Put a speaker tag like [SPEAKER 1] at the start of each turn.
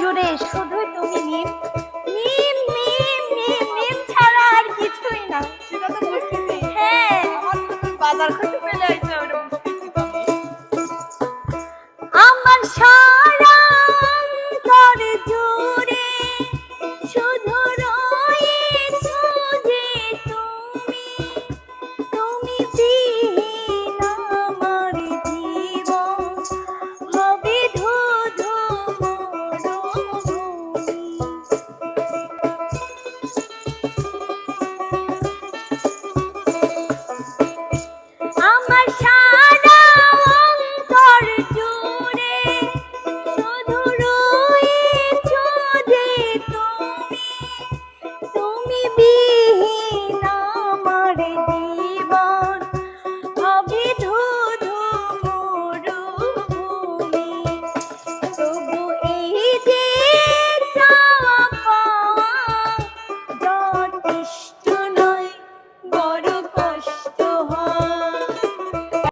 [SPEAKER 1] জুড়ে শুধু তুমি নিম। নিম নিম নিম নিম ছাড়া আর কিছুই না।
[SPEAKER 2] সেটা তো বুঝতেছি।
[SPEAKER 1] হ্যাঁ
[SPEAKER 2] আমার তো দিহি
[SPEAKER 1] না মারে